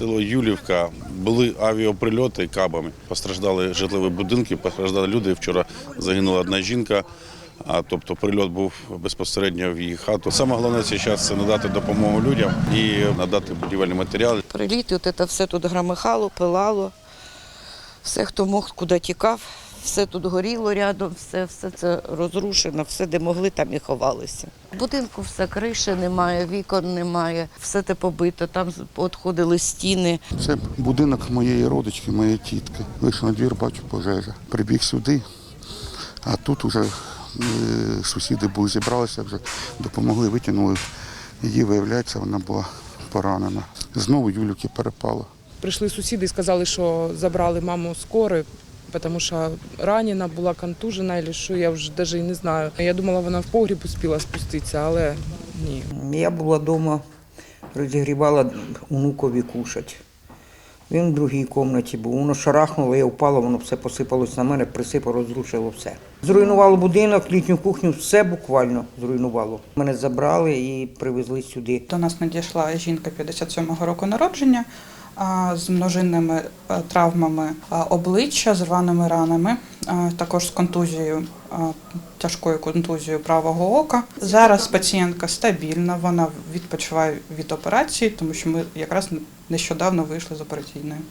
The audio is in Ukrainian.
село Юлівка були авіаприльоти кабами. Постраждали житлові будинки, постраждали люди. Вчора загинула одна жінка. А тобто прильот був безпосередньо в її хату. Саме головне зараз це надати допомогу людям і надати будівельні матеріали. Приліт, от це все тут громихало, пилало. Все, хто мог, куди тікав, все тут горіло рядом, все, все це розрушено, все, де могли, там і ховалися. В будинку все, криші немає, вікон немає, все те побито, там відходили стіни. Це будинок моєї родички, моєї тітки. Вийшов на двір, бачу пожежа. Прибіг сюди, а тут вже е, сусіди були зібралися, вже допомогли, витягнули. Її, виявляється, вона була поранена. Знову Юлюки перепало. Прийшли сусіди і сказали, що забрали маму скори, тому що ранена була контужена, або що я вже навіть і не знаю. Я думала, вона в погріб успіла спуститися, але ні. Я була вдома, розігрівала онукові кушать. Він в другій кімнаті був. Воно шарахнуло, я впала, воно все посипалось на мене, присипало, розрушило все. Зруйнувало будинок, літню кухню, все буквально зруйнувало. Мене забрали і привезли сюди. До нас надійшла жінка 57-го року народження з множинними травмами обличчя, з рваними ранами, також з контузією, тяжкою контузією правого ока. Зараз пацієнтка стабільна, вона відпочиває від операції, тому що ми якраз нещодавно вийшли з операційної.